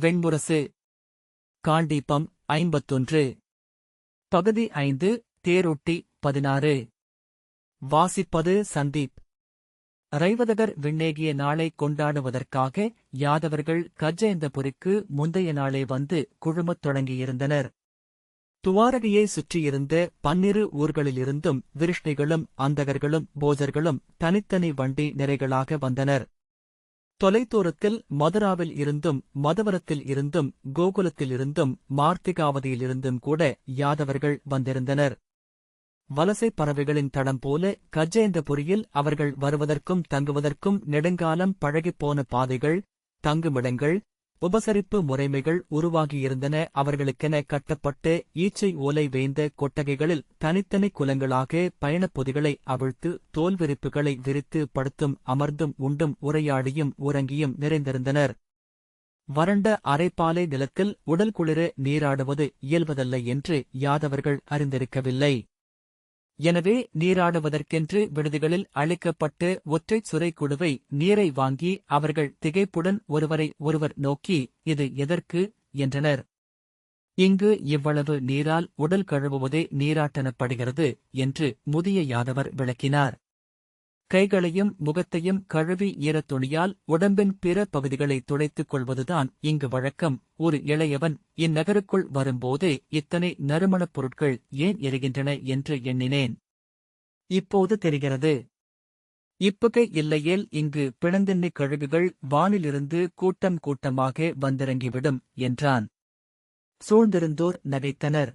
வெண்முரசு காண்டீபம் ஐம்பத்தொன்று. பகுதி ஐந்து தேரொட்டி பதினாறு. வாசிப்பது சந்தீப். ரைவதகர் விண்ணேகிய நாளை கொண்டாடுவதற்காக யாதவர்கள் கஜேந்தபுரிக்கு முந்தைய நாளே வந்து குழுமத் தொடங்கியிருந்தனர். துவாரகையை சுற்றியிருந்த பன்னிரு ஊர்களிலிருந்தும் விருஷ்ணிகளும் அந்தகர்களும் போஜர்களும் தனித்தனி வண்டி நிறைகளாக வந்தனர். தொலைதூரத்தில் மதுராவில் இருந்தும் மதவரத்தில் இருந்தும் கோகுலத்தில் இருந்தும் மார்த்திகாவதியிலிருந்தும் கூட யாதவர்கள் வந்திருந்தனர். வலசை பறவைகளின் தடம் போல கஜேந்திரபுரியில் அவர்கள் வருவதற்கும் தங்குவதற்கும் நெடுங்காலம் பழகிப்போன பாதைகள் தங்குமிடங்கள் உபசரிப்பு முறைமைகள் உருவாகியிருந்தன. அவர்களுக்கென கட்டப்பட்டு ஈச்சை ஓலை வேய்ந்த கொட்டகைகளில் தனித்தனி குலங்களாக பயணப் பொதிகளை அவிழ்த்து தோல் விரிப்புகளை விரித்து படுத்தும் அமர்ந்தும் உண்டும் உரையாடியும் உறங்கியும் நிறைந்திருந்தனர். வறண்ட அரைப்பாலை நிலத்தில் உடல் குளிர நீராடுவது இயல்வதல்ல என்று யாதவர்கள் அறிந்திருக்கவில்லை. எனவே நீராடுவதற்கென்று விடுதிகளில் அளிக்கப்பட்டு ஒற்றைச் சுரை குழுவை நீரை வாங்கி அவர்கள் திகைப்புடன் ஒருவரை ஒருவர் நோக்கி இது எதற்கு? என்றனர். இங்கு இவ்வளவு நீரால் உடல் கழுவுவதே நீராட்டனப்படுகிறது என்று முதிய யாதவர் விளக்கினார். கைகளையும் முகத்தையும் கழுவி ஈரத் துணியால் உடம்பின் பிற பகுதிகளை துடைத்துக் கொள்வதுதான் இங்கு வழக்கம். ஒரு இளையவன் இந்நகருக்குள் வரும்போதே இத்தனை நறுமணப் பொருட்கள் ஏன் எரிகின்றன என்று எண்ணினேன். இப்போது தெரிகிறது. இப்புகை இல்லையேல் இங்கு பிணந்தெண்ணெய் கழுகுகள் வானிலிருந்து கூட்டம் கூட்டமாக வந்திறங்கிவிடும் என்றான். சூழ்ந்திருந்தோர் நகைத்தனர்.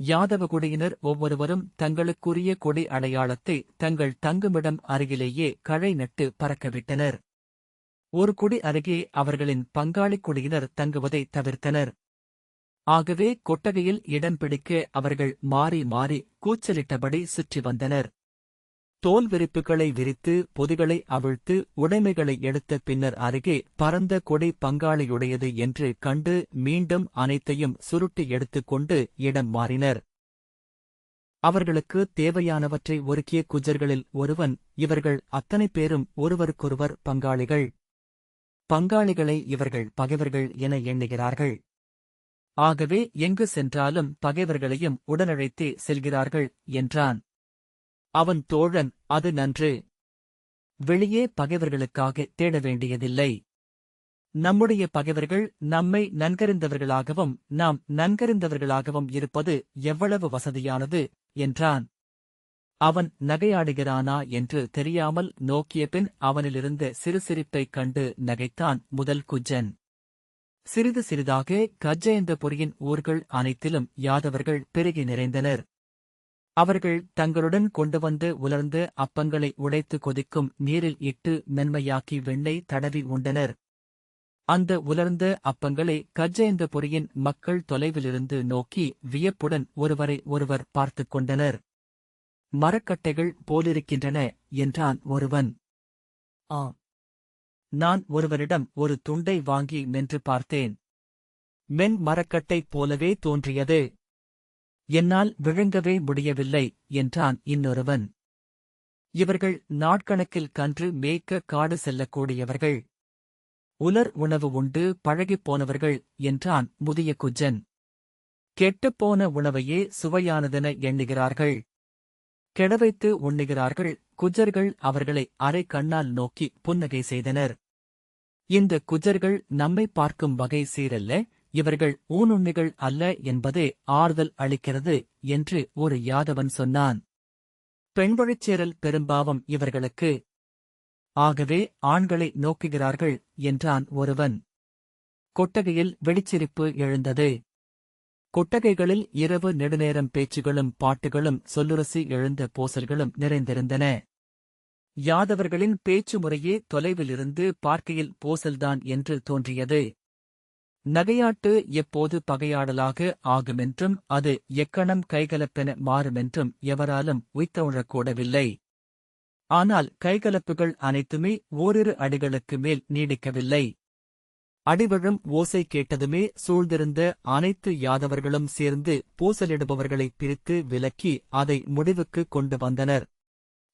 யாதவகுடியினர் ஒவ்வொருவரும் தங்களுக்குரிய கொடி அடையாளத்தை தங்கள் தங்குமிடம் அருகிலேயே களை நட்டு பறக்கவிட்டனர். ஒரு குடி அருகே அவர்களின் பங்காளிக் குடியினர் தங்குவதை தவிர்த்தனர். ஆகவே கொட்டகையில் இடம் பிடிக்க அவர்கள் மாறி மாறி கூச்சலிட்டபடி சுற்றி வந்தனர். தோல் விரிப்புகளை விரித்து பொதிகளை அவிழ்த்து உடைமைகளை எடுத்த பின்னர் அருகே பரந்த கொடை பங்காளியுடையது என்று கண்டு மீண்டும் அனைத்தையும் சுருட்டி எடுத்துக்கொண்டு இடம் மாறினர். அவர்களுக்கு தேவையானவற்றை ஒருக்கிய குஜர்களில் ஒருவன் இவர்கள் அத்தனை பேரும் ஒருவருக்கொருவர் பங்காளிகள். பங்காளிகளை இவர்கள் பகைவர்கள் என எண்ணுகிறார்கள். ஆகவே எங்கு சென்றாலும் பகைவர்களையும் உடனழைத்தே செல்கிறார்கள் என்றான். அவன் தோழன் அது நன்று. வெளியே பகைவர்களுக்காக தேட வேண்டியதில்லை நம்முடைய பகைவர்கள் நம்மை நன்கறிந்தவர்களாகவும் நாம் நன்கறிந்தவர்களாகவும் இருப்பது எவ்வளவு வசதியானது என்றான். அவன் நகையாடுகிறானா என்று தெரியாமல் நோக்கிய பின் அவனிலிருந்த சிறு சிரிப்பைக் கண்டு நகைத்தான் முதல் குஜன். சிறிது சிறிதாக கஜயந்தபுரியின் ஊர்கள் அனைத்திலும் யாதவர்கள் பெருகி நிறைந்தனர். அவர்கள் தங்களுடன் கொண்டு வந்து உலர்ந்த அப்பங்களை உடைத்து கொதிக்கும் நீரில் இட்டு மென்மையாக்கி வெண்ணெய் தடவி உண்டனர். அந்த உலர்ந்த அப்பங்களை கஜ்ஜயந்தபுரியின் மக்கள் தொலைவிலிருந்து நோக்கி வியப்புடன் ஒருவரை ஒருவர் பார்த்துக் கொண்டனர். மரக்கட்டைகள் போலிருக்கின்றன என்றான் ஒருவன். ஆ நான் ஒருவரிடம் ஒரு துண்டை வாங்கி மென்று பார்த்தேன். மென் மரக்கட்டை போலவே தோன்றியது. என்னால் விழுங்கவே முடியவில்லை என்றான் இன்னொருவன். இவர்கள் நாட்கணக்கில் கன்று மேய்க்க காடு செல்லக்கூடியவர்கள். உலர் உணவு உண்டு பழகிப் போனவர்கள் என்றான் முதிய குஜன். கெட்டுப்போன உணவையே சுவையானதென எண்ணுகிறார்கள். கெடவைத்து உண்ணுகிறார்கள். குஜர்கள் அவர்களை அரை கண்ணால் நோக்கி புன்னகை செய்தனர். இந்த குஜர்கள் நம்மை பார்க்கும் வகை சீரல்ல? இவர்கள் ஊனுண்ணிகள் அல்ல என்பதே ஆறுதல் அளிக்கிறது என்று ஒரு யாதவன் சொன்னான். பெண்வழிச்சேரல் பெரும்பாவம் இவர்களுக்கு ஆகவே ஆண்களை நோக்குகிறார்கள் என்றான் ஒருவன். கொட்டகையில் வெளிச்சிரிப்பு எழுந்தது. கொட்டகைகளில் இரவு நெடுநேரம் பேச்சுகளும் பாட்டுகளும் சொல்லுரசி எழுந்த போசல்களும் நிறைந்திருந்தன. யாதவர்களின் பேச்சு முறையே தொலைவிலிருந்து பார்க்கையில் போசல்தான் என்று தோன்றியது. நகையாட்டு எப்போது பகையாடலாக ஆகுமென்றும் அது எக்கணம் கைகலப்பென மாறுமென்றும் எவராலும் உய்த்தவுழக்கூடவில்லை. ஆனால் கைகலப்புகள் அனைத்துமே ஓரிரு அடிகளுக்கு மேல் நீடிக்கவில்லை. அடிவிழும் ஓசை கேட்டதுமே சூழ்ந்திருந்த அனைத்து யாதவர்களும் சேர்ந்து பூசலிடுபவர்களை பிரித்து விலக்கி அதை முடிவுக்கு கொண்டு வந்தனர்.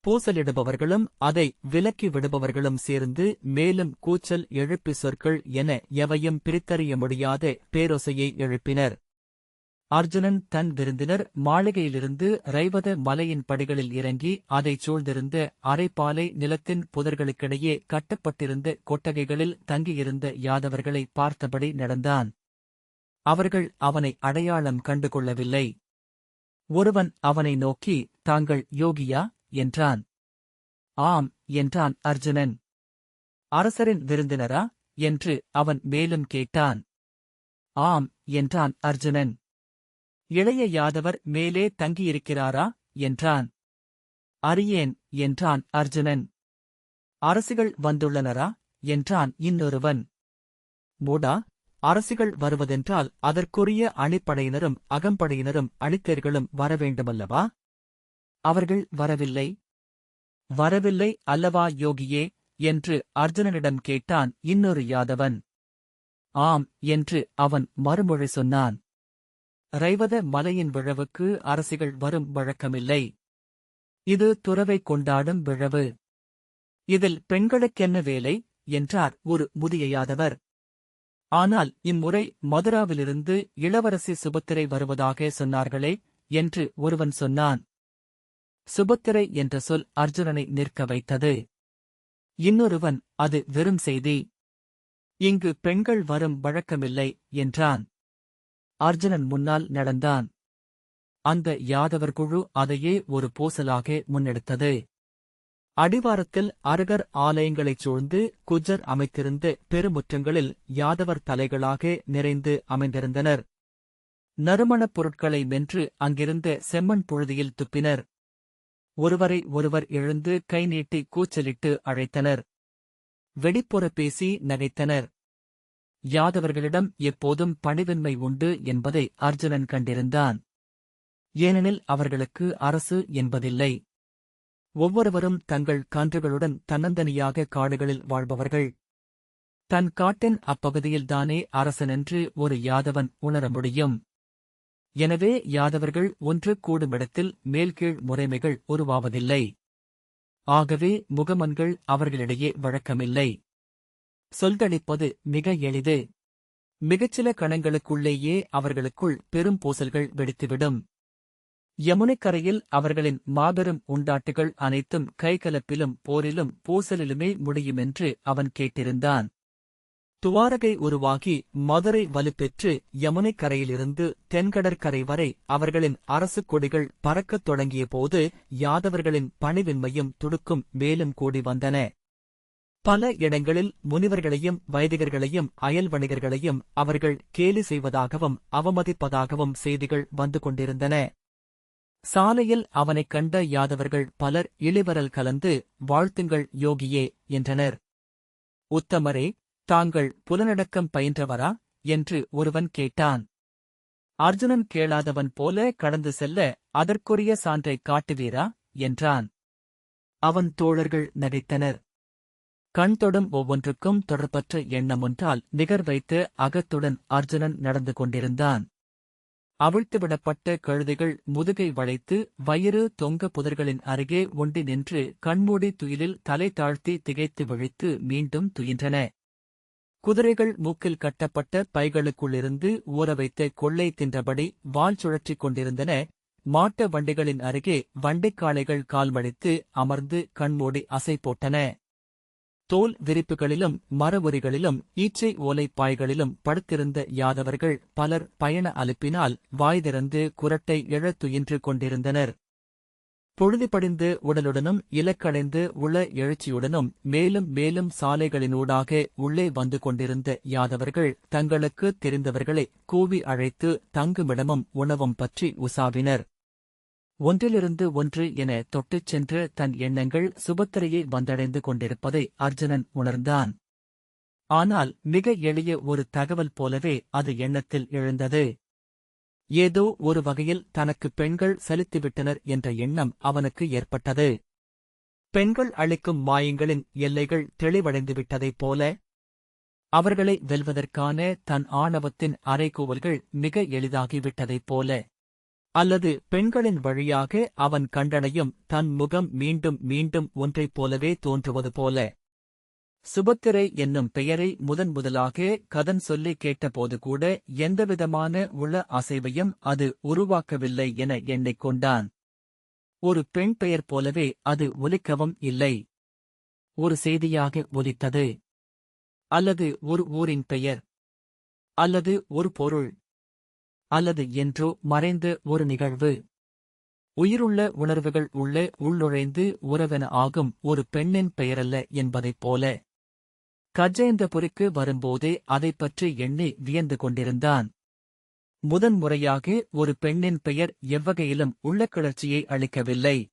பூசலிடுபவர்களும் அதை விலக்கி விடுபவர்களும் சேர்ந்து மேலும் கூச்சல் எழுப்பி சொற்கள் என எவையும் பிரித்தறிய முடியாத பேரொசையை எழுப்பினர். அர்ஜுனன் தன் விருந்தினர் மாளிகையிலிருந்து ரைவத மலையின் படிகளில் இறங்கி அதைச் சூழ்ந்திருந்த அரைப்பாலை நிலத்தின் புதர்களுக்கிடையே கட்டப்பட்டிருந்த கொட்டகைகளில் தங்கியிருந்த யாதவர்களை பார்த்தபடி நடந்தான். அவர்கள் அவனை அடையாளம் கண்டுகொள்ளவில்லை. ஒருவன் அவனை நோக்கி தாங்கள் யோகியா? என்றான். ஆம் என்றான் அர்ஜுனன். அரசரின் விருந்தினரா? என்று அவன் மேலும் கேட்டான். ஆம் என்றான் அர்ஜுனன். இளைய யாதவர் மேலே தங்கியிருக்கிறாரா? என்றான். அறியேன் என்றான் அர்ஜுனன். அரசுகள் வந்துள்ளனரா? என்றான் இன்னொருவன். மூடா அரசுகள் வருவதென்றால் அதற்குரிய அணிப்படையினரும் அகம்படையினரும் அணித்தர்களும் வரவேண்டுமல்லவா? அவர்கள் வரவில்லை. வரவில்லை அல்லவா யோகியே? என்று அர்ஜுனனிடம் கேட்டான் இன்னொரு யாதவன். ஆம் என்று அவன் மறுமொழி சொன்னான். ரைவத மலையின் விழவுக்கு அரசிகள் வரும் வழக்கமில்லை. இது துறவை கொண்டாடும் விழவு. இதில் பெண்களுக்கென்ன வேலை? என்றார் ஒரு முதிய யாதவர். ஆனால் இம்முறை மதுராவிலிருந்து இளவரசி சுபத்திரை வருவதாக சொன்னார்களே என்று ஒருவன் சொன்னான். சுபத்திரை என்ற சொல் அர்ஜுனனை நிற்க வைத்தது. இன்னொருவன் அது வெறும் செய்தி. இங்கு பெண்கள் வரும் வழக்கமில்லை என்றான். அர்ஜுனன் முன்னால் நடந்தான். அந்த யாதவர் குழு அதையே ஒரு பூசலாக முன்னெடுத்தது. அடிவாரத்தில் அருகர் ஆலயங்களைச் சூழ்ந்து குஜர் அமைத்திருந்த பெருமுற்றங்களில் யாதவர் தலைகளாக நிறைந்து அமைந்திருந்தனர். நறுமணப் பொருட்களை மென்று அங்கிருந்த செம்மண் புழுதியில் துப்பினர். ஒருவரை ஒருவர் எழுந்து கை நீட்டி கூச்சலிட்டு அழைத்தனர். வெடிப்புற பேசி நகைத்தனர். யாதவர்களிடம் எப்போதும் பணிவின்மை உண்டு என்பதை அர்ஜுனன் கண்டிருந்தான். ஏனெனில் அவர்களுக்கு அரசு என்பதில்லை. ஒவ்வொருவரும் தங்கள் கன்றுகளுடன் தன்னந்தனியாக காடுகளில் வாழ்பவர்கள். தன் காட்டின் அப்பகுதியில்தானே அரசனென்று ஒரு யாதவன் உணர முடியும். எனவே யாதவர்கள் ஒன்று கூடுமிடத்தில் மேல்கீழ் முறைமைகள் உருவாவதில்லை. ஆகவே முகமன்கள் அவர்களிடையே வழக்கமில்லை. சொல்தளிப்பது மிக எளிது. மிகச்சில கணங்களுக்குள்ளேயே அவர்களுக்குள் பெரும் பூசல்கள் வெடித்துவிடும். யமுனைக்கரையில் அவர்களின் மாபெரும் உண்டாட்டுகள் அனைத்தும் கைகலப்பிலும் போரிலும் பூசலிலுமே முடியுமென்று அவன் கேட்டிருந்தான். துவாரகை உருவாகி மதுரை வலுப்பெற்று யமுனைக் கரையிலிருந்து தென்கடற்கரை வரை அவர்களின் அரசு கொடிகள் பறக்கத் தொடங்கிய போது யாதவர்களின் பணிவின்மையும் துடுக்கும் மேலும் கூடி வந்தன. பல இடங்களில் முனிவர்களையும் வைதிகர்களையும் அயல் வணிகர்களையும் அவர்கள் கேலி செய்வதாகவும் அவமதிப்பதாகவும் செய்திகள் வந்து கொண்டிருந்தன. சாலையில் அவனைக் கண்ட யாதவர்கள் பலர் இளிவரல் கலந்து வாழ்த்துங்கள் யோகியே என்றனர். உத்தமரே தாங்கள் புலனடக்கம் பயின்றவரா? என்று ஒருவன் கேட்டான். அர்ஜுனன் கேளாதவன் போல கடந்து செல்ல அதற்குரிய சான்றைக் காட்டுவீரா? என்றான். அவன் தோழர்கள் நகைத்தனர். கண் தொடும் ஒவ்வொன்றுக்கும் தொடர்பற்ற எண்ணம் ஒன்றால் நிகர் வைத்து அகத்துடன் அர்ஜுனன் நடந்து கொண்டிருந்தான். அவிழ்த்துவிடப்பட்ட கழுதைகள் முதுகை வளைத்து வயிறு தொங்க புதர்களின் அருகே ஒண்டி நின்று கண்மூடி துயிலில் தலை தாழ்த்தி திகைத்து விழித்து மீண்டும் துயின்றன. குதிரைகள் மூக்கில் கட்டப்பட்ட பைகளுக்குள்ளிருந்து ஊற வைத்த கொள்ளை தின்றபடி வால் சுழற்றிக் கொண்டிருந்தன. மாட்டு வண்டிகளின் அருகே வண்டிக்காளைகள் கால்மடித்து அமர்ந்து கண்மூடி அசை போட்டன. தோல் விரிப்புகளிலும் மரவுரிகளிலும் ஈச்சை ஓலை பாய்களிலும் படுத்திருந்த யாதவர்கள் பலர் பயண அலுப்பினால் வாய் திறந்து குரட்டை இழத்துயின்று கொண்டிருந்தனர். பொழுது படிந்து உடலுடனும் இலக்கடைந்து உள எழுச்சியுடனும் மேலும் மேலும் சாலைகளினூடாக உள்ளே வந்து கொண்டிருந்த யாதவர்கள் தங்களுக்கு தெரிந்தவர்களை கூவி அழைத்து தங்குமிடமும் உணவும் பற்றி உசாவினர். ஒன்றிலிருந்து ஒன்று என தொட்டுச் சென்று தன் எண்ணங்கள் சுபத்திரையை வந்தடைந்து கொண்டிருப்பதை அர்ஜுனன் உணர்ந்தான். ஆனால் மிக எளிய ஒரு தகவல் போலவே அது எண்ணத்தில் எழுந்தது. ஏதோ ஒரு வகையில் தனக்கு பெண்கள் செலுத்திவிட்டனர் என்ற எண்ணம் அவனுக்கு ஏற்பட்டது. பெண்கள் அளிக்கும் மாயங்களின் எல்லைகள் தெளிவடைந்துவிட்டதைப் போல அவர்களை வெல்வதற்கான தன் ஆணவத்தின் அறைகூவல்கள் மிக எளிதாகிவிட்டதைப் போல அல்லது பெண்களின் வழியாக அவன் கண்டனையும் தன் முகம் மீண்டும் மீண்டும் ஒன்றைப் போலவே தோன்றுவது போல. சுபத்திரை என்னும் பெயரை முதன் முதலாக கதன் சொல்லி கேட்டபோது கூட எந்தவிதமான உள அசைவையும் அது உருவாக்கவில்லை என எண்ணிக் கொண்டான். ஒரு பெண் பெயர் போலவே அது ஒலிக்கவும் இல்லை. ஒரு செய்தியாக ஒலித்தது. அல்லது ஒரு ஊரின் பெயர். அல்லது ஒரு பொருள். அல்லது என்றோ மறைந்த ஒரு நிகழ்வு. உயிருள்ள உணர்வுகள் உள்ள உள்நுழைந்து உறவென ஆகும் ஒரு பெண்ணின் பெயரல்ல என்பதைப் போல. கஜேந்திரபுரிக்கு வரும்போதே அதைப் பற்றி எண்ணி வியந்து கொண்டிருந்தான். முதன்முறையாக ஒரு பெண்ணின் பெயர் எவ்வகையிலும் உள்ள கிளர்ச்சியை அளிக்கவில்லை.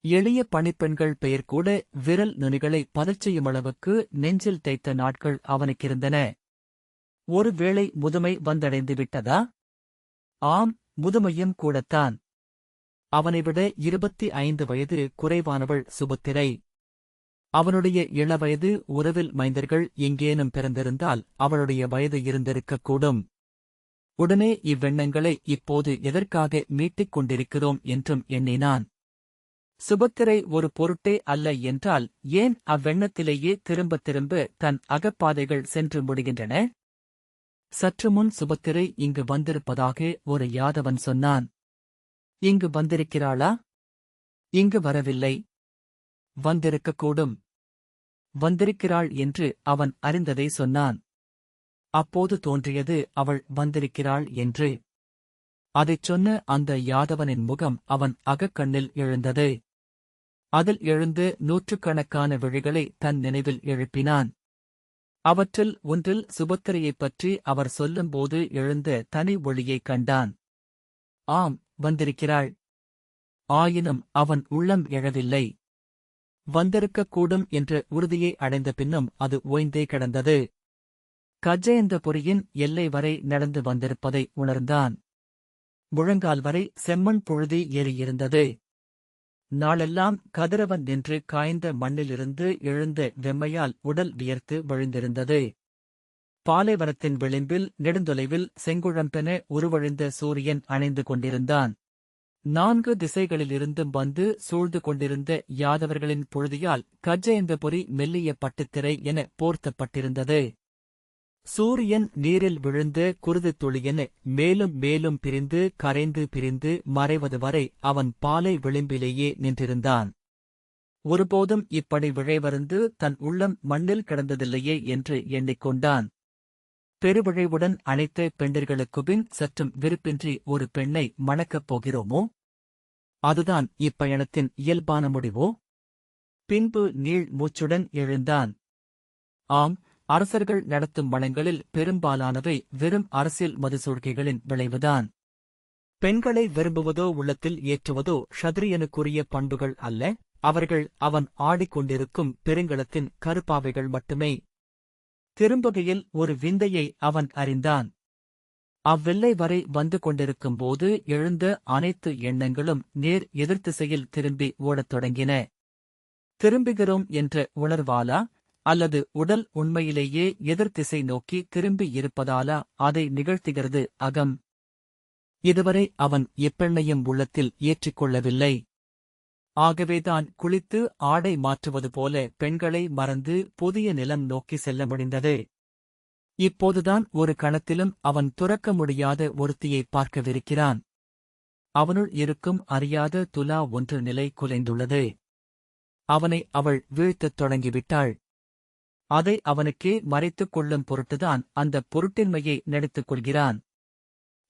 எளிய பணிப்பெண்கள் பெயர் கூட விரல் நுனிகளை பதச்செய்யும் அளவுக்கு நெஞ்சில் தைத்த நாட்கள் அவனுக்கிருந்தன. ஒருவேளை முதுமை வந்தடைந்து விட்டதா? ஆம் முதுமையும் கூடத்தான். அவனைவிட இருபத்தி ஐந்து வயது குறைவானவள் சுபத்திரை. அவனுடைய இளவயது உறவில் மைந்தர்கள் எங்கேனும் பிறந்திருந்தால் அவளுடைய வயது இருந்திருக்கக்கூடும். உடனே இவ்வெண்ணங்களை இப்போது எதற்காக மீட்டிக் கொண்டிருக்கிறோம் என்றும் எண்ணினான். சுபத்திரை ஒரு பொருட்டே அல்ல என்றால் ஏன் அவ்வெண்ணத்திலேயே திரும்பத் திரும்ப தன் அகப்பாதைகள் சென்று முடிகின்றன? சற்று முன் சுபத்திரை இங்கு வந்திருப்பதாக ஒரு யாதவன் சொன்னான். இங்கு வந்திருக்கிறாளா? இங்கு வரவில்லை. வந்திருக்கக்கூடும். வந்திருக்கிறாள் என்று அவன் அறிந்ததை சொன்னான். அப்போது தோன்றியது அவள் வந்திருக்கிறாள் என்று. அதைச் சொன்ன அந்த யாதவனின் முகம் அவன் அகக்கண்ணில் எழுந்தது. அதில் எழுந்து நூற்றுக்கணக்கான விழிகளை தன் நினைவில் எழுப்பினான். அவற்றில் ஒன்றில் சுபத்திரையைப் பற்றி அவர் சொல்லும்போது எழுந்த தனி ஒளியைக் கண்டான். ஆம் வந்திருக்கிறாள். ஆயினும் அவன் உள்ளம் எழவில்லை. வந்திருக்கக்கூடும் என்ற உறுதியை அடைந்த பின்னும் அது ஓய்ந்தே கிடந்தது. கஜேந்திரபுரியின் எல்லை வரை நடந்து வந்திருப்பதை உணர்ந்தான். முழங்கால் வரை செம்மண் புழுதி ஏறியிருந்தது. நாளெல்லாம் கதிரவன் நின்று காய்ந்த மண்ணிலிருந்து எழுந்த வெம்மையால் உடல் வியர்த்து விழுந்திருந்தது. பாலைவனத்தின் விளிம்பில் நெடுந்தொலைவில் செங்குழம்பென உருவழிந்த சூரியன் அணைந்து கொண்டிருந்தான். நான்கு திசைகளிலிருந்தும் வந்து சூழ்ந்து கொண்டிருந்த யாதவர்களின் பொழுதியால் கஜேந்திரபுரி மெல்லிய பட்டுத்திரை என போர்த்தப்பட்டிருந்தது. சூரியன் நீரில் விழுந்த குருது துளியென மேலும் மேலும் பிரிந்து கரைந்து பிரிந்து மறைவது வரை அவன் பாலை விளிம்பிலேயே நின்றிருந்தான். ஒருபோதும் இப்படி விழைவருந்து தன் உள்ளம் மண்ணில் கிடந்ததில்லையே என்று எண்ணிக்கொண்டான். பெருவிழைவுடன் அனைத்த பெண்டிர்களுக்குபின் சற்றும் விருப்பின்றி ஒரு பெண்ணை மணக்கப் போகிறோமோ? அதுதான் இப்பயணத்தின் இயல்பான முடிவோ? பின்பு நீள் மூச்சுடன் எழுந்தான். ஆம் அரசர்கள் நடத்தும் வளங்களில் பெரும்பாலானவை வெறும் அரசியல் மதுசூழ்கைகளின் விளைவுதான். பெண்களை விரும்புவதோ உள்ளத்தில் ஏற்றுவதோ ஷத்ரியனுக்குரிய பண்புகள் அல்ல. அவர்கள் அவன் ஆடிக்கொண்டிருக்கும் பெருங்கலத்தின் கருப்பாவைகள் மட்டுமே. திரும்பகையில் ஒரு விந்தையை அவன் அறிந்தான். அவ்வெல்லை வரை வந்து கொண்டிருக்கும்போது எழுந்த அனைத்து எண்ணங்களும் நேர் எதிர்த்திசையில் திரும்பி ஓடத் தொடங்கின. திரும்புகிறோம் என்ற உணர்வாலா அல்லது உடல் உண்மையிலேயே எதிர்த்திசை நோக்கி திரும்பி இருப்பதாலா? அதை நிகழ்த்துகிறது அகம். இதுவரை அவன் எப்பெண்ணையும் உள்ளத்தில் ஏற்றிக்கொள்ளவில்லை. ஆகவேதான் குளித்து ஆடை மாற்றுவது போல பெண்களை மறந்து புதிய நிலம் நோக்கி செல்ல முடிந்தது. இப்போதுதான் ஒரு கணத்திலும் அவன் துறக்க முடியாத ஒருத்தியை பார்க்கவிருக்கிறான். அவனுள் இருக்கும் அறியாத துலா ஒன்று நிலை குலைந்துள்ளது. அவனை அவள் வீழ்த்தத் தொடங்கிவிட்டாள். அதை அவனுக்கே மறைத்துக் கொள்ளும் பொருட்டுதான் அந்த பொருட்டின்மையை நடித்துக் கொள்கிறான்.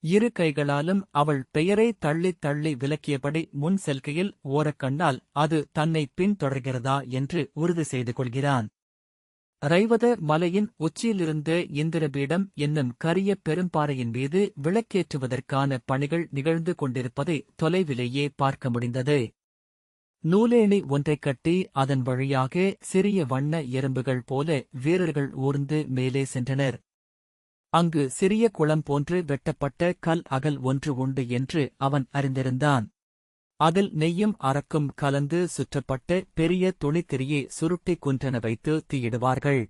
இரு கைகளாலும் அவள் பெயரை தள்ளித் தள்ளி விலக்கியபடி முன் செல்கையில் ஓரக்கண்ணால் அது தன்னை பின்தொடர்கிறதா என்று உறுதி செய்து கொள்கிறான். ரைவத மலையின் உச்சியிலிருந்த இந்திரபீடம் என்னும் கரிய பெரும்பாறையின் மீது விளக்கேற்றுவதற்கான பணிகள் நிகழ்ந்து கொண்டிருப்பதை தொலைவிலேயே பார்க்க முடிந்தது. நூலேணி ஒன்றைக் கட்டி அதன் வழியாக சிறிய வண்ண எறும்புகள் போல வீரர்கள் ஊர்ந்து மேலே சென்றனர். அங்கு சிறிய குளம் போன்று வெட்டப்பட்ட கல் அகல் ஒன்று உண்டு என்று அவன் அறிந்திருந்தான். அதில் நெய்யும் அரக்கும் கலந்து சுற்றப்பட்ட பெரிய துணித்திரியை சுருட்டி குன்றன வைத்து தீயிடுவார்கள்.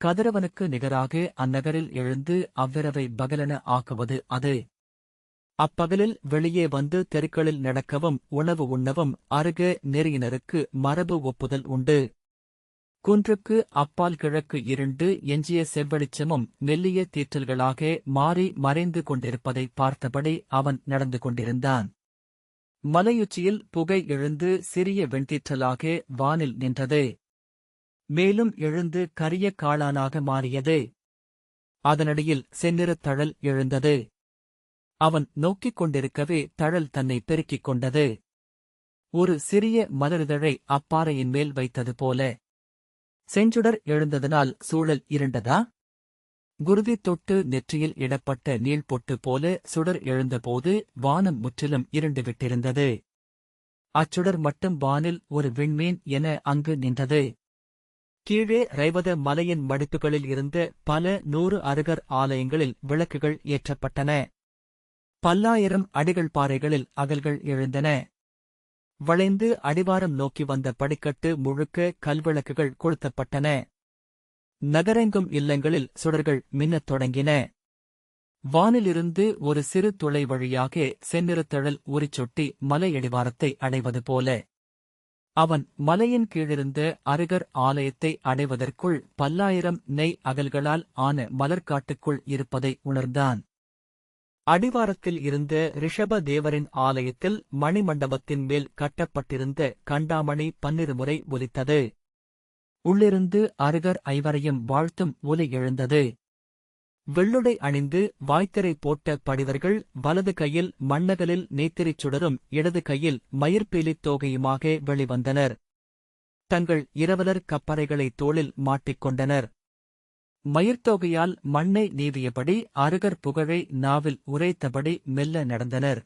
கதிரவனுக்கு நிகராக அந்நகரில் எழுந்து அவ்விரவை பகலென ஆக்குவது அது. அப்பகலில் வெளியே வந்து தெருக்களில் நடக்கவும் உணவு உண்ணவும் அருக நெறியினருக்கு மரபு ஒப்புதல் உண்டு. குன்றுக்கு அப்பால் கிழக்கு இருண்டு எஞ்சிய செவ்வெளிச்சமும் மெல்லிய தீற்றல்களாக மாறி மறைந்து கொண்டிருப்பதை பார்த்தபடி அவன் நடந்து கொண்டிருந்தான். மலையுச்சியில் புகை எழுந்து சிறிய வெண்தீற்றலாக வானில் நின்றது. மேலும் எழுந்து கரிய காளானாக மாறியது. அதனடியில் செந்நிறத் தழல் எழுந்தது. அவன் நோக்கிக் கொண்டிருக்கவே தழல் தன்னை பெருக்கிக் கொண்டது. ஒரு சிறிய மலரிதழை அப்பாறையின் மேல் வைத்தது போல செஞ்சுடர் எழுந்ததனால் சூழல் இருண்டதா? குருதி தொட்டு நெற்றியில் இடப்பட்ட நீள்பொட்டு போல சுடர் எழுந்தபோது வானம் முற்றிலும் இருண்டுவிட்டிருந்தது. அச்சுடர் மட்டும் வானில் ஒரு விண்மீன் என அங்கு நின்றது. கீழே ரைவத மலையின் மடிப்புகளில் இருந்த பல நூறு அருகர் ஆலயங்களில் விளக்குகள் ஏற்றப்பட்டன. பல்லாயிரம் அடிகள் பாறைகளில் அகல்கள் எழுந்தன. வளைந்து அடிவாரம் நோக்கி வந்த படிக்கட்டு முழுக்க கல்விளக்குகள் கொளுத்தப்பட்டன. நகரெங்கும் இல்லங்களில் சுடர்கள் மின்னத் தொடங்கின. வானிலிருந்து ஒரு சிறு துளை வழியாக செந்நிறத்தழல் உரிச்சொட்டி மலையடிவாரத்தை அடைவது போல. அவன் மலையின் கீழிருந்த அருகர் ஆலயத்தை அடைவதற்குள் பல்லாயிரம் நெய் அகல்களால் ஆன மலர்காட்டுக்குள் இருப்பதை உணர்ந்தான். அடிவாரத்தில் இருந்த ரிஷப தேவரின் ஆலயத்தில் மணிமண்டபத்தின் மேல் கட்டப்பட்டிருந்த கண்டாமணி பன்னிரு முறை ஒலித்தது. உள்ளிருந்து அருகர் ஐவரையும் வாழ்த்தும் ஒலி எழுந்தது. வெள்ளுடை அணிந்து வாய்த்திரை போட்ட படிவர்கள் வலது கையில் மண்ணகலில் நேத்திரிச் சுடரும் இடது கையில் மயிர்பீலித் தோகையுமாக வெளிவந்தனர். தங்கள் இரவலர் கப்பறைகளை தோளில் மாட்டிக்கொண்டனர் மயிர்த்தொகையால் மண்ணை நீவியபடி அருகர் புகழை நாவில் உரைத்தபடி மெல்ல நடந்தனர்.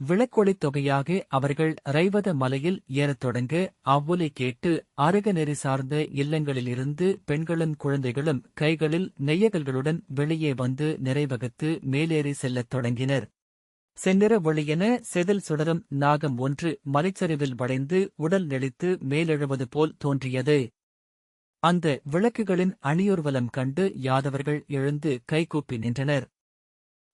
விளக்கொளித் தொகையாக அவர்கள் ரைவத மலையில் ஏறத் தொடங்க அவ்வொலி கேட்டு அருக நெறி சார்ந்த இல்லங்களிலிருந்து பெண்களும் குழந்தைகளும் கைகளில் நெய்யகல்களுடன் வெளியே வந்து நிறைவகுத்து மேலேறி செல்லத் தொடங்கினர். செந்நிற ஒளியென செதில் சுடரும் நாகம் ஒன்று மலைச்சரிவில் வளைந்து உடல் நெளித்து மேலெழுவது போல் தோன்றியது. அந்த விளக்குகளின் அணியுர்வலம் கண்டு யாதவர்கள் எழுந்து கைகூப்பி நின்றனர்.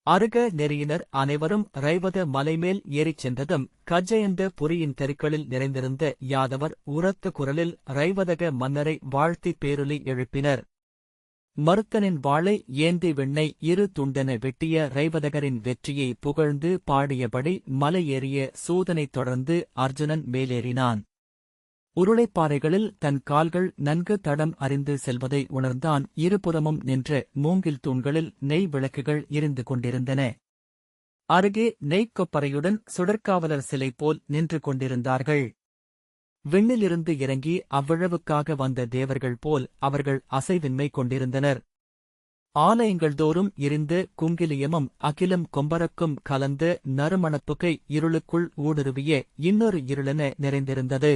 அருக நெறியினர் அனைவரும் ரைவத மலைமேல் ஏறிச் சென்றதும் கஜயந்த புரியின் தெருக்களில் நிறைந்திருந்த யாதவர் உரத்த குரலில் ரைவதக மன்னரை வாழ்த்தி பேரொலி எழுப்பினர். மருத்தனின் வாளை ஏந்தி விண்ணை இரு துண்டென வெட்டிய ரைவதகரின் வெற்றியை புகழ்ந்து பாடியபடி மலை ஏறிய சூதனைத் தொடர்ந்து அர்ஜுனன் மேலேறினான். உருளைப்பாறைகளில் தன் கால்கள் நன்கு தடம் அறிந்து செல்வதை உணர்ந்தான் இருபுறமும் நின்ற மூங்கில் தூண்களில் நெய் விளக்குகள் எரிந்து கொண்டிருந்தன. அருகே நெய்க்கொப்பறையுடன் சுடற்காவலர் சிலை போல் நின்று கொண்டிருந்தார்கள். விண்ணிலிருந்து இறங்கி அவ்விழவுக்காக வந்த தேவர்கள் போல் அவர்கள் அசைவின்மை கொண்டிருந்தனர். ஆலயங்கள் தோறும் இருந்து குங்கிலியமும் அகிலம் கொம்பரக்கும் கலந்து நறுமணப்புகை இருளுக்குள் ஊடுருவிய இன்னொரு இருளென நிறைந்திருந்தது.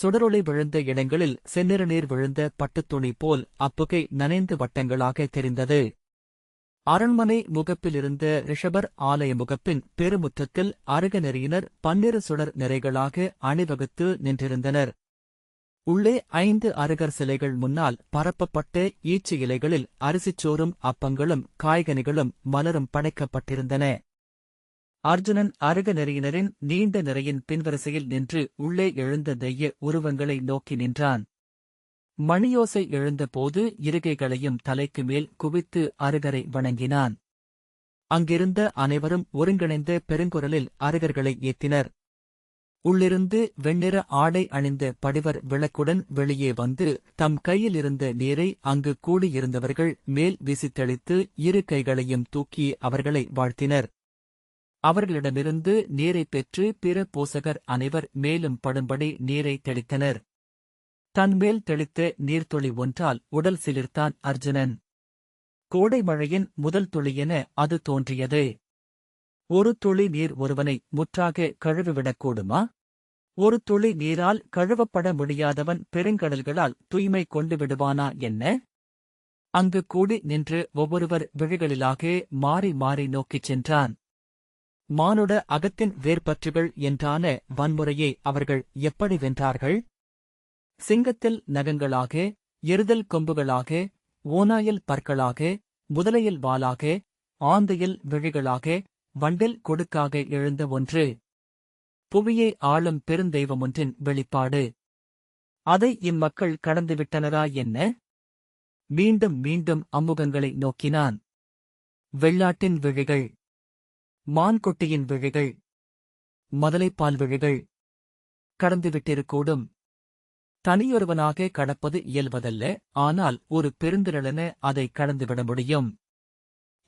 சுடரொளி விழுந்த இடங்களில் செந்நிற நீர் விழுந்த பட்டுத்துணி போல் அப்புகை நனைந்து வட்டங்களாக தெரிந்தது. அரண்மனை முகப்பிலிருந்த ரிஷபர் ஆலய முகப்பின் பெருமுற்றத்தில் அருக நெறியினர் பன்னிரு சுடர் நிறைகளாக அணிவகுத்து நின்றிருந்தனர். உள்ளே ஐந்து அருகர் சிலைகள் முன்னால் பரப்பப்பட்ட ஈச்சு இலைகளில் அரிசிச்சோறும் அப்பங்களும் காய்கனிகளும் மலரும் படைக்கப்பட்டிருந்தன. அர்ஜுனன் அருக நெறியினரின் நீண்ட நிறையின் பின்வரிசையில் நின்று உள்ளே எழுந்த தெய்ய உருவங்களை நோக்கி நின்றான். மணியோசை எழுந்தபோது இருகைகளையும் தலைக்கு மேல் குவித்து அருகரை வணங்கினான். அங்கிருந்த அனைவரும் ஒருங்கிணைந்த பெருங்குரலில் அருகர்களை ஏத்தினர். உள்ளிருந்து வெண்ணிற ஆடை அணிந்த படிவர் விளக்குடன் வெளியே வந்து தம் கையில் இருந்த நீரை அங்கு கூடியிருந்தவர்கள் மேல் வீசித்தளித்து இரு கைகளையும் தூக்கி அவர்களை வாழ்த்தினர். அவர்களிடமிருந்து நீரைப் பெற்று பிற போசகர் அனைவர் மேலும் படும்படி நீரை தெளித்தனர். தன்மேல் தெளித்த நீர்த்துளி ஒன்றால் உடல் சிலிர்த்தான் அர்ஜுனன். கோடை மழையின் முதல் துளி என அது தோன்றியது. ஒரு துளி நீர் ஒருவனை முற்றாக கழுவிவிடக்கூடுமா ஒரு துளி நீரால் கழுவப்பட முடியாதவன் பெருங்கடல்களால் தூய்மை கொண்டு விடுவானா என்ன? அங்கு கூடி நின்று ஒவ்வொருவர் விழிகளிலாக மாறி மாறி நோக்கிச் சென்றான். மானுட அகத்தின் வேர்பற்றுகள் என்றான வன்முறையை அவர்கள் எப்படி வென்றார்கள்? சிங்கத்தில் நகங்களாக எருதல் கொம்புகளாக ஓனாயில் பற்களாக முதலையில் வாளாக ஆந்தையில் விழிகளாக வண்டில் கொடுக்காக எழுந்த ஒன்று. புவியை ஆளும் பெருந்தெய்வமொன்றின் வெளிப்பாடு. அதை இம்மக்கள் கடந்துவிட்டனரா என்ன? மீண்டும் மீண்டும் அம்முகங்களை நோக்கினான். வெள்ளாட்டின் விழிகள். மான்கொட்டியின் விழிகள் மதலைப்பால் விழிகள் கடந்துவிட்டிருக்கூடும். தனியொருவனாக கடப்பது இயல்வதல்ல ஆனால் ஒரு பெருந்திரளென அதை கடந்துவிட முடியும்.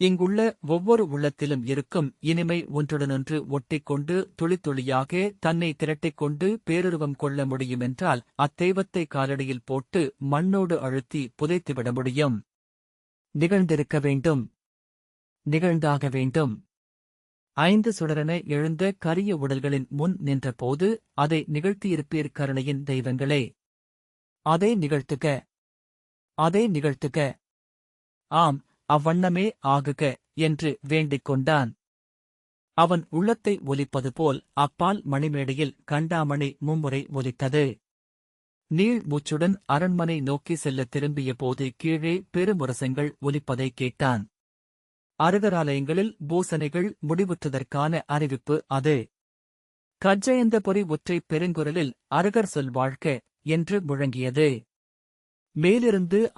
இங்குள்ள ஒவ்வொரு உள்ளத்திலும் இருக்கும் இனிமை ஒன்றுடனொன்று ஒட்டிக்கொண்டு துளித்துளியாக தன்னை திரட்டிக்கொண்டு பேருருவம் கொள்ள முடியுமென்றால் அத்தெய்வத்தை காலடியில் போட்டு மண்ணோடு அழுத்தி புதைத்துவிட முடியும். நிகழ்ந்திருக்க வேண்டும். நிகழ்ந்தாக வேண்டும். ஐந்து சுடரென எழுந்த கரிய உடல்களின் முன் நின்றபோது அதை நிகழ்த்தியிருப்பீர் கருணையின் தெய்வங்களே. அதை நிகழ்த்துக. அதை நிகழ்த்துக. ஆம் அவ்வண்ணமே ஆகுக என்று வேண்டிக் கொண்டான். அவன் உள்ளத்தை ஒலிப்பது போல் அப்பால் மணிமேடையில் கண்டாமணி மும்முறை ஒலித்தது. நீள் மூச்சுடன் அரண்மனை நோக்கி செல்ல திரும்பிய போது கீழே பெருமுரசங்கள் ஒலிப்பதை கேட்டான். அருகராலயங்களில் பூசணைகள் முடிவுற்றதற்கான அறிவிப்பு அது. கஜயந்தபுரி ஒற்றை பெருங்குரலில் அருகர் சொல் வாழ்க்க என்று முழங்கியது. மேலிருந்து